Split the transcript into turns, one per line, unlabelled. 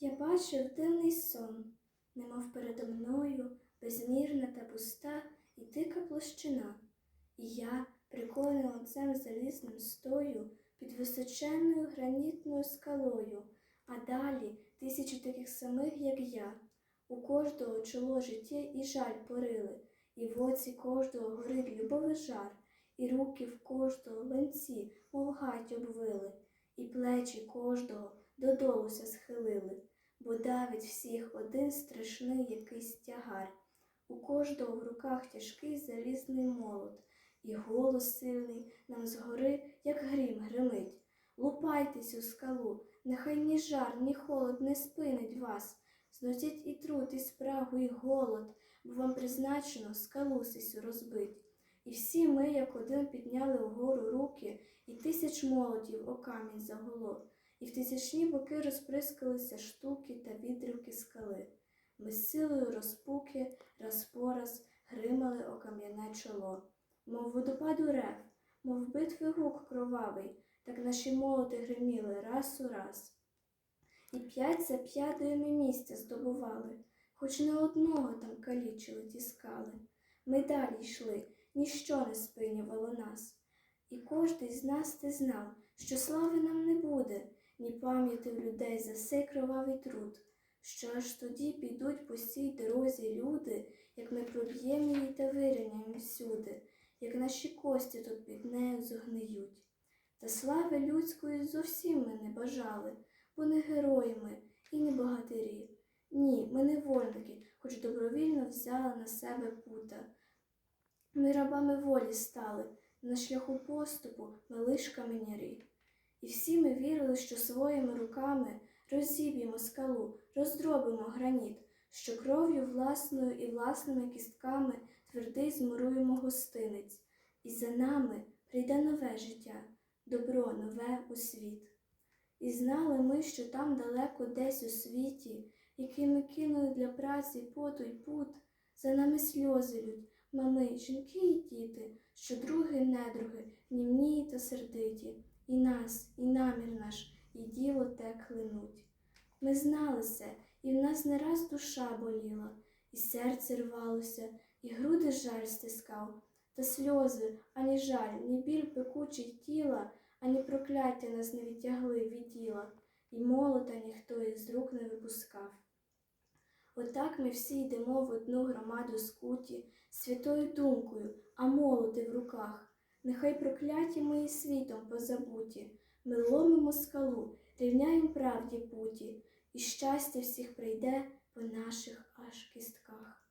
Я бачив дивний сон, немов передо мною безмірна та пуста і дика площина. І я, прикований лицем залізним стою під височенною гранітною скалою, а далі тисячі таких самих, як я. У кожного чоло життя і жаль порили, і в оці кожного горить любовий жар, і руки в кожного ленці, мов гать обвили, і плечі кожного додолуся схилили, бо давить всіх один страшний якийсь тягар. У кожного в руках тяжкий залізний молот, і голос сильний нам згори, як грім гримить. Лупайтесь у скалу, нехай ні жар, ні холод не спинить вас. Зносіть і труд, і спрагу, і голод, бо вам призначено скалу сисю розбить. І всі ми, як один, підняли вгору руки, і тисяч молотів о камінь загуло, і в тисячні боки розприскалися штуки та відривки скали. Ми з силою розпуки раз по раз гримали о кам'яне чоло, мов водопаду рев, мов битви гук кровавий, так наші молоти гриміли раз у раз. І п'ять за п'ятою ми місця здобували, хоч не одного там калічили ті скали. Ми далі йшли, ніщо не спинювало нас. І кожний з нас ти знав, що слави нам не буде, ні пам'яти в людей за сей кровавий труд, що аж тоді підуть по сій дорозі люди, як ми проб'ємо її та виринемо всюди, як наші кості тут під нею зогниють. Та слави людської зовсім ми не бажали, бо не герої ми і не богатирі. Ні, ми не вольники, хоч добровільно взяли на себе пута. Ми рабами волі стали, на шляху поступу ми лиш каменярі. І всі ми вірили, що своїми руками розіб'ємо скалу, роздробимо граніт, що кров'ю власною і власними кістками твердий змуруємо гостинець, і за нами прийде нове життя, добро нове у світ. І знали ми, що там далеко десь у світі, який ми кинули для праці поту й пут, за нами сльози лють, мами, жінки й діти, що други недруги, німні та сердиті, і нас, і намір наш, і діло те клинуть. Ми знали це, і в нас не раз душа боліла, і серце рвалося, і груди жаль стискав, та сльози, ані жаль, ні біль пекучий тіла, ані прокляття нас не відтягли від діла, і молота ніхто із рук не випускав. Отак ми всі йдемо в одну громаду скуті, святою думкою, а молоти в руках. Нехай прокляті мої світом позабуті, ми ломимо скалу, рівняємо правді путі, і щастя всіх прийде по наших аж кістках.